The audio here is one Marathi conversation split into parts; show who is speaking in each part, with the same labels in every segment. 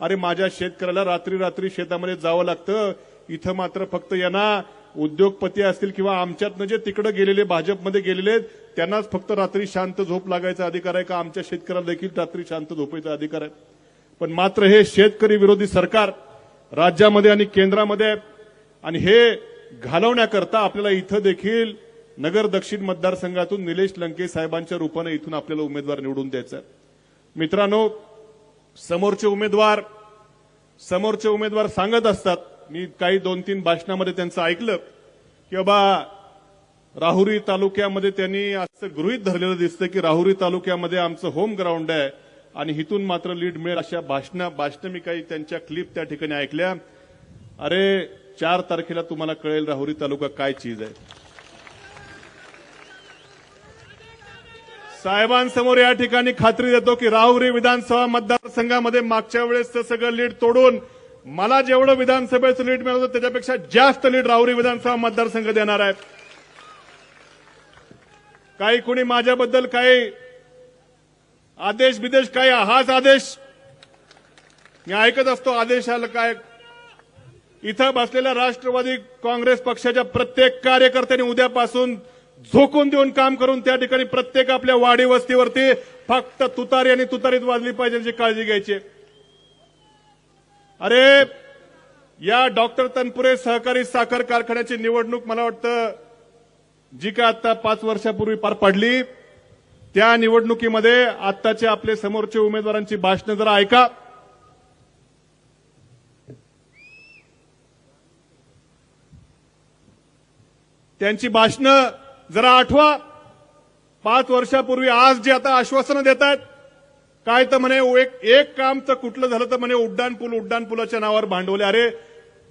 Speaker 1: अरे माझ्या शेतकऱ्याला रात्री रात्री शेतामध्ये जावं लागतं इथं मात्र फक्त यांना उद्योगपती असतील किंवा आमच्यातनं जे तिकडे गेलेले भाजपमध्ये गेलेले आहेत, त्यांनाच फक्त रात्री शांत झोप लागायचा अधिकार आहे का आमच्या शेतकऱ्याला देखील रात्री शांत झोपायचा अधिकार आहे पण मात्र हे शेतकरी विरोधी सरकार राज्यामध्ये आणि केंद्रामध्ये आहे. आणि हे घालवण्याकरता आपल्याला इथं देखील नगर दक्षिण मतदारसंघातून निलेश लंके साहेबांच्या रूपाने इथून आपल्याला उमेदवार निवडून द्यायचा आहे. मित्रांनो समोरचे उमेदवार समोरचे उमेदवार सांगत असतात. मी काही दोन तीन भाषणामध्ये त्यांचं ऐकलं की बाबा राहुरी तालुक्यामध्ये त्यांनी असं गृहीत धरलेलं दिसतं की राहुरी तालुक्यामध्ये आमचं होम ग्राउंड आहे आणि हिथून मात्र लीड मिळेल. अशा भाषणा भाषणं मी काही त्यांच्या क्लिप त्या ठिकाणी ऐकल्या. अरे चार तारखेला तुम्हाला कळेल राहुरी तालुका काय चीज आहे. साहेबांसमोर या ठिकाणी खात्री देतो की राहुरी विधानसभा मतदारसंघामध्ये मागच्या वेळेस सगळं लीड तोडून मला जेवढं विधानसभेचं लीड मिळालं होतं त्याच्यापेक्षा जास्त लीड राहुरी विधानसभा मतदारसंघ देणार आहे काही कुणी माझ्याबद्दल काही आदेश बिदेश काही हाच आदेश मी ऐकत असतो. आदेशाला काय? इथं बसलेल्या राष्ट्रवादी काँग्रेस पक्षाच्या प्रत्येक कार्यकर्त्यांनी उद्यापासून झोकून देऊन काम करून त्या ठिकाणी प्रत्येक आपल्या वाडी वस्तीवरती फक्त तुतारी आणि तुतारीत वाजली पाहिजे याची काळजी घ्यायची. अरे या डॉक्टर तनपुरे सहकारी साखर कारखान्याची निवडणूक मला वाटतं जी काय आता पाच वर्षापूर्वी पार पडली त्या निवडणुकीमध्ये आत्ताचे आपले समोरचे उमेदवारांची भाषणं जरा ऐका. त्यांची भाषणं जरा आठवा. पाच वर्षापूर्वी आज जे आता आश्वासनं देत आहेत काय तर म्हणे एक एक काम तर कुठलं झालं तर म्हणे उड्डाण पूल उड्डाण पुलाच्या नावावर भांडवले. अरे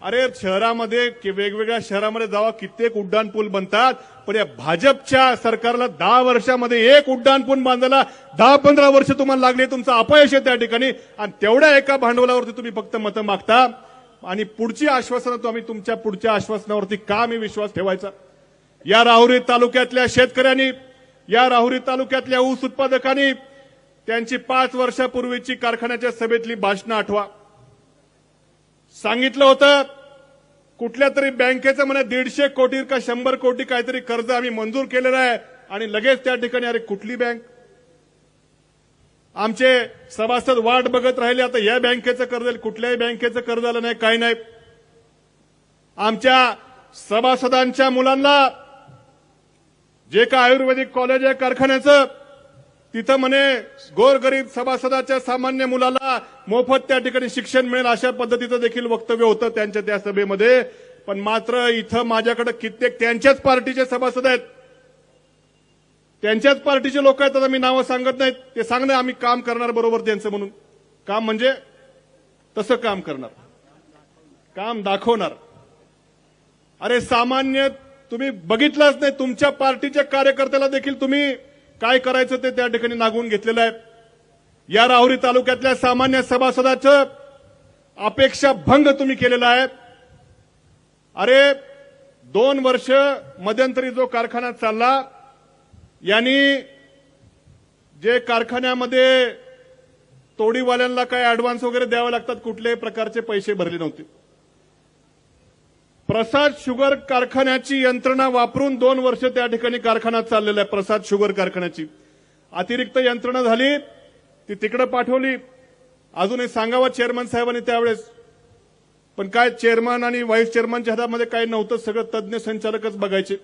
Speaker 1: अरे शहरामध्ये वेगवेगळ्या शहरामध्ये जावा कित्येक उड्डाण पूल बनतात पण या भाजपच्या सरकारला दहा वर्षामध्ये एक उड्डाण पूल बांधायला दहा पंधरा वर्ष तुम्हाला लागले तुमचं अपयश आहे त्या ठिकाणी आणि तेवढ्या एका भांडवलावरती तुम्ही फक्त मतं मागता. आणि पुढची आश्वासनं तुम्ही तुमच्या पुढच्या आश्वासनावरती का मी विश्वास ठेवायचा? या राहुरी तालुक्यातल्या शेतकऱ्यांनी या राहुरी तालुक्यातल्या ऊस उत्पादकांनी त्यांची पाच वर्षापूर्वीची कारखान्याच्या सभेतली भाषणं आठवा. सांगितलं होतं कुठल्या तरी बँकेचं म्हणे दीडशे कोटी का शंभर कोटी काहीतरी कर्ज आम्ही मंजूर केलेलं आहे आणि लगेच त्या ठिकाणी अरे कुठली बँक? आमचे सभासद वाट बघत राहिले आता या बँकेचं कर्ज कुठल्याही बँकेचं कर्ज आलं नाही काही नाही. आमच्या सभासदांच्या मुलांना जे का आयुर्वेदिक कॉलेज आहे कारखान्याचं तिथं म्हणे गोरगरीब सभासदाच्या सामान्य मुलाला मोफत त्या ठिकाणी शिक्षण मिळेल अशा पद्धतीचं देखील वक्तव्य होतं त्यांच्या त्या सभेमध्ये. पण मात्र इथं माझ्याकडे कित्येक त्यांच्याच पार्टीचे सभासद आहेत. त्यांच्याच पार्टीचे लोक आहेत आता मी नावं सांगत नाहीत. ते सांगणं आम्ही काम करणार बरोबर त्यांचं म्हणून. काम म्हणजे तसं काम करणार. काम दाखवणार. अरे सामान्य तुम्ही बघितलंच नाही तुमच्या पार्टीच्या कार्यकर्त्याला देखील तुम्ही काय करायचं ते त्या ठिकाणी नागवून घेतलेलं आहे. या राहुरी तालुक्यातल्या सामान्य सभासदाचं अपेक्षा भंग तुम्ही केलेला आहे. अरे दोन वर्ष मध्यंतरी जो कारखाना चालला यांनी जे कारखान्यामध्ये तोडीवाल्यांना काय ऍडव्हान्स वगैरे द्यावे लागतात कुठल्याही प्रकारचे पैसे भरले नव्हते. प्रसाद शुगर कारखान्याची यंत्रणा वापरून दोन वर्ष त्या ठिकाणी कारखाना चाललेला आहे प्रसाद शुगर कारखान्याची. अतिरिक्त यंत्रणा झाली ती तिकडे पाठवली. अजूनही सांगावं चेअरमन साहेबांनी त्यावेळेस. पण काय चेअरमन आणि व्हाईस चेअरमनच्या हातामध्ये काही नव्हतं सगळं तज्ज्ञ संचालकच बघायचे.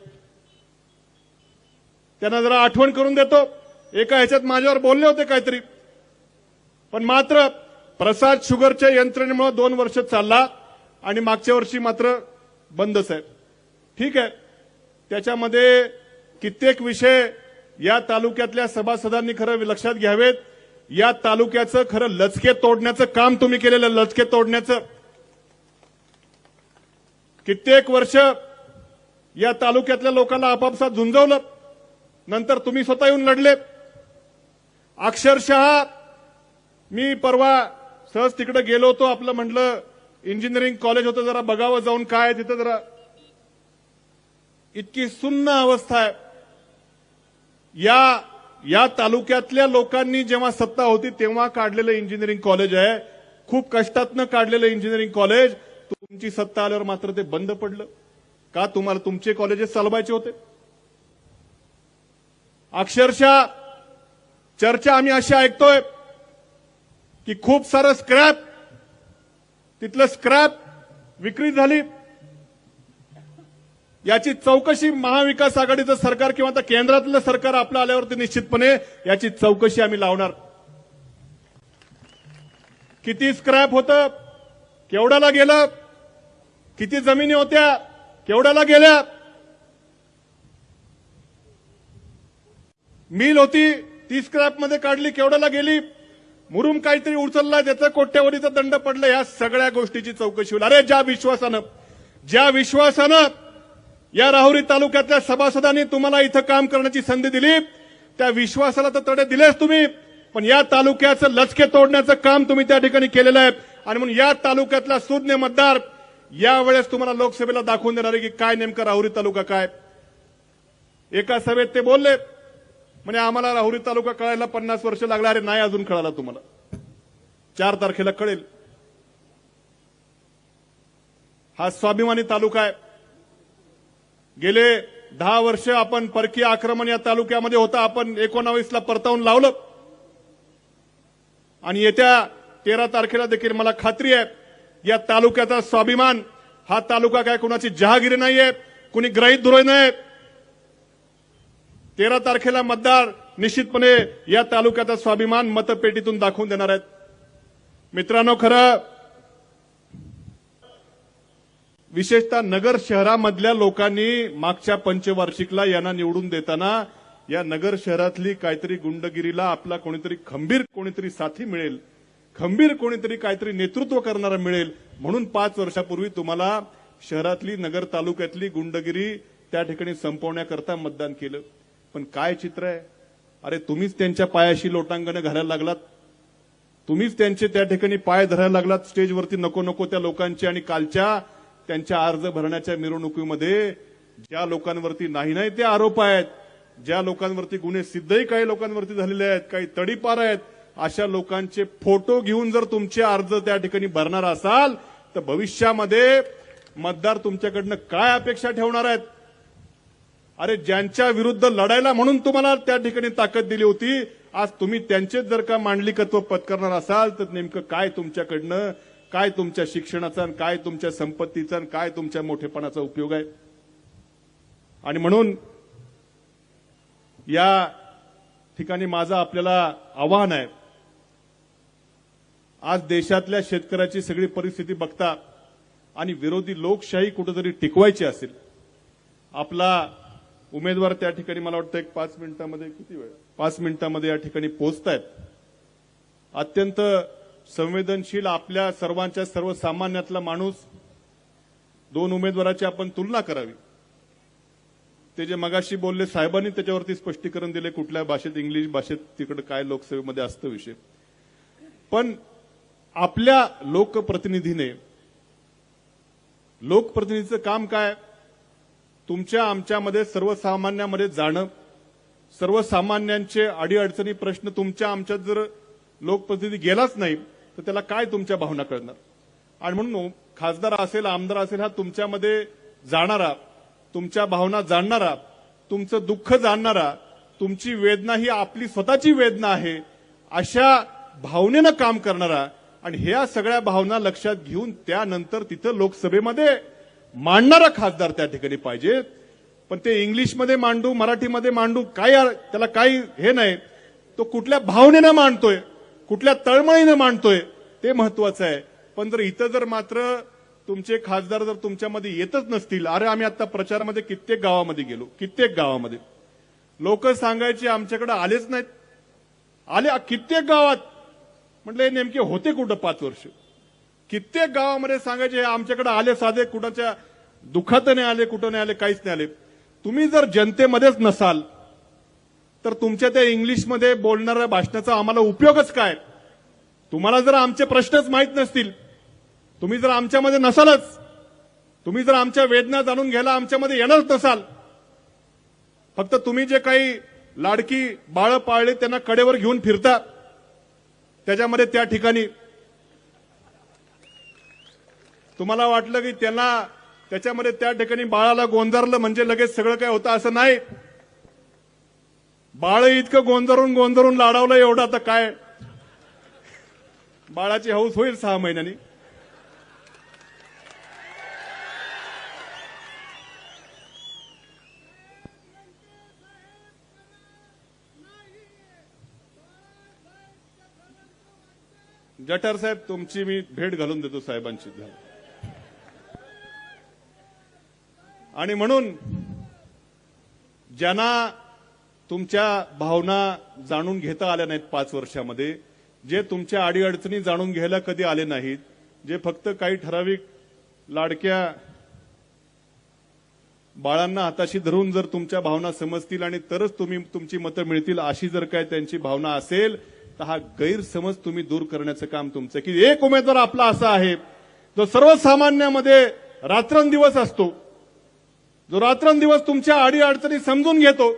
Speaker 1: त्यांना जरा आठवण करून देतो. एका ह्याच्यात माझ्यावर बोलले होते काहीतरी. पण मात्र प्रसाद शुगरच्या यंत्रणेमुळे दोन वर्ष चालला आणि मागच्या वर्षी मात्र बंदच आहे ठीक आहे. त्याच्यामध्ये कित्येक विषय या तालुक्यातल्या सभासदांनी खरं लक्षात घ्यावेत. या तालुक्याचं खरं लचके तोडण्याचं काम तुम्ही केलेलं लचके तोडण्याचं. कित्येक वर्ष या तालुक्यातल्या लोकांना आपापसात झुंजवलं. नंतर तुम्ही स्वतः येऊन लढले अक्षरशः मी परवा सहज तिकडे गेलो होतो आपलं म्हटलं इंजिनिअरिंग कॉलेज होतं जरा बघावं जाऊन काय तिथं जरा. इतकी सुन्न अवस्था आहे. या या तालुक्यातल्या लोकांनी जेव्हा सत्ता होती तेव्हा काढलेलं इंजिनिअरिंग कॉलेज आहे. खूप कष्टातनं काढलेलं इंजिनिअरिंग कॉलेज. तुमची सत्ता आल्यावर मात्र ते बंद पडलं. का तुम्हाला तुमचे कॉलेजेस चालवायचे होते? अक्षरशः चर्चा आम्ही अशी ऐकतोय की खूप सारं स्क्रॅप तिथलं स्क्रॅप विक्री झाली. याची चौकशी महाविकास आघाडीचं सरकार किंवा आता केंद्रातलं सरकार आपलं आल्यावरती निश्चितपणे याची चौकशी आम्ही लावणार. किती स्क्रॅप होतं केवढ्याला गेलं किती जमिनी होत्या केवढ्याला गेल्या. मिल होती ती स्क्रॅपमध्ये काढली केवढ्याला गेली. मुरुम काहीतरी उचलला त्याचा कोट्यावधीचा दंड पडला या सगळ्या गोष्टीची चौकशी होईल. अरे ज्या विश्वासानं ज्या विश्वासानं या राहुरी तालुक्यातल्या सभासदांनी तुम्हाला इथं काम करण्याची संधी दिली त्या विश्वासाला तर तडे दिलेच तुम्ही पण या तालुक्याचं लचके तोडण्याचं काम तुम्ही त्या ठिकाणी केलेलं आहे. आणि म्हणून या तालुक्यातला सुज्ञ मतदार यावेळेस तुम्हाला लोकसभेला दाखवून देणार आहे की काय नेमकं राहुरी तालुका काय. एका सभेत ते बोलले म्हणजे आम्हाला राहुरी तालुका कळायला पन्नास वर्ष लागला. अरे नाही अजून कळाला तुम्हाला. चार तारखेला कळेल. हा स्वाभिमानी तालुका आहे. गेले दहा वर्ष आपण परकीय आक्रमण या तालुक्यामध्ये होता. आपण एकोणावीसला परतावून लावलं. आणि येत्या तेरा तारखेला देखील मला खात्री आहे या तालुक्याचा स्वाभिमान हा तालुका काय कुणाची जहागिरी नाहीये कुणी ग्रहित धुरोय नाही तेरा तारखेला मतदार निश्चितपणे या तालुक्याचा स्वाभिमान मतपेटीतून दाखवून देणार आहेत. मित्रांनो खरं विशेषतः नगर शहरामधल्या लोकांनी मागच्या पंचवार्षिकला यांना निवडून देताना या नगर शहरातली काहीतरी गुंडगिरीला आपला कोणीतरी खंबीर कोणीतरी साथी मिळेल खंबीर कोणीतरी काहीतरी नेतृत्व करणारा मिळेल म्हणून पाच वर्षापूर्वी तुम्हाला शहरातली नगर तालुक्यातली गुंडगिरी त्या ठिकाणी संपवण्याकरता मतदान केलं. पण काय चित्र आहे? अरे तुम्हीच त्यांच्या पायाशी लोटांगणं घालायला लागलात. तुम्हीच त्यांचे त्या ठिकाणी पाय धरायला लागलात. स्टेजवरती नको नको त्या लोकांचे आणि कालच्या त्यांच्या अर्ज भरण्याच्या मिरवणुकीमध्ये ज्या लोकांवरती नाही नाही ते आरोप आहेत ज्या लोकांवरती गुन्हे सिद्धही काही लोकांवरती झालेले आहेत काही तडीपार आहेत अशा लोकांचे फोटो घेऊन जर तुमचे अर्ज त्या ठिकाणी भरणार असाल तर भविष्यामध्ये मतदार तुमच्याकडनं काय अपेक्षा ठेवणार आहेत? अरे ज्यांच्या विरुद्ध लढायला म्हणून तुम्हाला त्या ठिकाणी ताकद दिली होती आज तुम्ही त्यांचेच जर का मांडलिकत्व पत्करणार असाल तर नेमकं काय तुमच्याकडनं काय तुमच्या शिक्षणाचा आणि काय तुमच्या संपत्तीचा आणि काय तुमच्या मोठेपणाचा उपयोग आहे? आणि म्हणून या ठिकाणी माझं आपल्याला आव्हान आहे. आज देशातल्या शेतकऱ्याची सगळी परिस्थिती बघता आणि विरोधी लोकशाही कुठेतरी टिकवायची असेल आपला उमेदवार त्या ठिकाणी मला वाटतं एक पाच मिनिटामध्ये किती वेळ? पाच मिनिटामध्ये या ठिकाणी पोहोचतायत. अत्यंत संवेदनशील आपल्या सर्वांच्या सर्वसामान्यातला माणूस दोन उमेदवाराची आपण तुलना करावी. ते जे मगाशी बोलले साहेबांनी त्याच्यावरती स्पष्टीकरण दिले कुठल्या भाषेत इंग्लिश भाषेत तिकडे काय लोकसभेमध्ये असतं विषय. पण आपल्या लोकप्रतिनिधीने लोकप्रतिनिधीचं काम काय? तुमच्या आमच्यामध्ये सर्वसामान्यामध्ये जाणं सर्वसामान्यांचे अडीअडचणी प्रश्न तुमच्या आमच्यात जर लोकप्रतिनिधी गेलाच नाही तर त्याला काय तुमच्या भावना कळणार? आणि म्हणून खासदार असेल आमदार असेल हा तुमच्यामध्ये जाणारा तुमच्या भावना जाणणारा तुमचं दुःख जाणणारा तुमची वेदना ही आपली स्वतःची वेदना आहे अशा भावनेनं काम करणारा आणि ह्या सगळ्या भावना लक्षात घेऊन त्यानंतर तिथं लोकसभेमध्ये मांडणारा खासदार त्या ठिकाणी पाहिजे पण ते इंग्लिशमध्ये मांडू मराठीमध्ये मांडू काय त्याला काही हे नाही. तो कुठल्या भावनेनं मांडतोय कुठल्या तळमळीनं मांडतोय ते महत्वाचं आहे. पण जर इथं जर मात्र तुमचे खासदार जर तुमच्यामध्ये येतच नसतील अरे आम्ही आता प्रचारामध्ये कित्येक गावामध्ये गेलो कित्येक गावामध्ये. लोक सांगायचे आमच्याकडे आलेच नाहीत. आले कित्येक गावात. म्हटलं हे नेमके होते कुठं पाच वर्ष? कित्येक गावामध्ये सांगायचे हे आमच्याकडे आले साधे कुणाच्या दुःखात नाही आले कुठं नाही आले काहीच नाही आले. तुम्ही जर जनतेमध्येच नसाल तर तुमच्या त्या इंग्लिशमध्ये बोलणाऱ्या भाषणाचा आम्हाला उपयोगच काय? तुम्हाला जर आमचे प्रश्नच माहीत नसतील तुम्ही जर आमच्यामध्ये नसालच तुम्ही जर आमच्या वेदना जाणून घ्यायला आमच्यामध्ये येणारच नसाल फक्त तुम्ही जे काही लाडकी बाळं पाळले त्यांना कडेवर घेऊन फिरता. त्याच्यामध्ये त्या ठिकाणी तुम्हाला वाटलं की त्यांना त्याच्यामध्ये त्या ठिकाणी बाळाला गोंधारलं म्हणजे लगेच सगळं काय होतं असं नाही. बाळ इतकं गोंधरून गोंधरून लाडावलं एवढं आता काय? बाळाची हौस होईल सहा महिन्यांनी. जठार साहेब तुमची मी भेट घालून देतो साहेबांची. आणि म्हणून ज्यांना तुमच्या भावना जाणून घेता आल्या नाहीत पाच वर्षामध्ये जे तुमच्या अडीअडचणी जाणून घ्यायला कधी आले नाहीत जे फक्त काही ठराविक लाडक्या बाळांना हाताशी धरून जर तुमच्या भावना समजतील आणि तरच तुम्ही तुमची मतं मिळतील अशी जर काय त्यांची भावना असेल तर हा गैरसमज तुम्ही दूर करण्याचं काम तुमचं. की एक उमेदवार आपला असा आहे जो सर्वसामान्यामध्ये रात्रंदिवस असतो. जो रात्रंदिवस तुमच्या अडीअडचणी समजून घेतो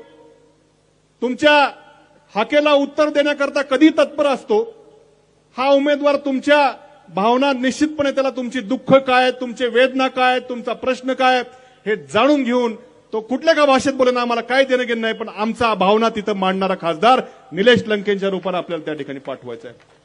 Speaker 1: तुमच्या हाकेला उत्तर देण्याकरता कधी तत्पर असतो हा उमेदवार तुमच्या भावना निश्चितपणे त्याला तुमची दुःख काय तुमचे वेदना काय तुमचा प्रश्न काय हे जाणून घेऊन तो कुठल्या का भाषेत बोलेना आम्हाला काय देणं घेणं नाही पण आमचा भावना तिथं मांडणारा खासदार निलेश लंकेंच्या रूपाने आपल्याला त्या ठिकाणी पाठवायचा आहे.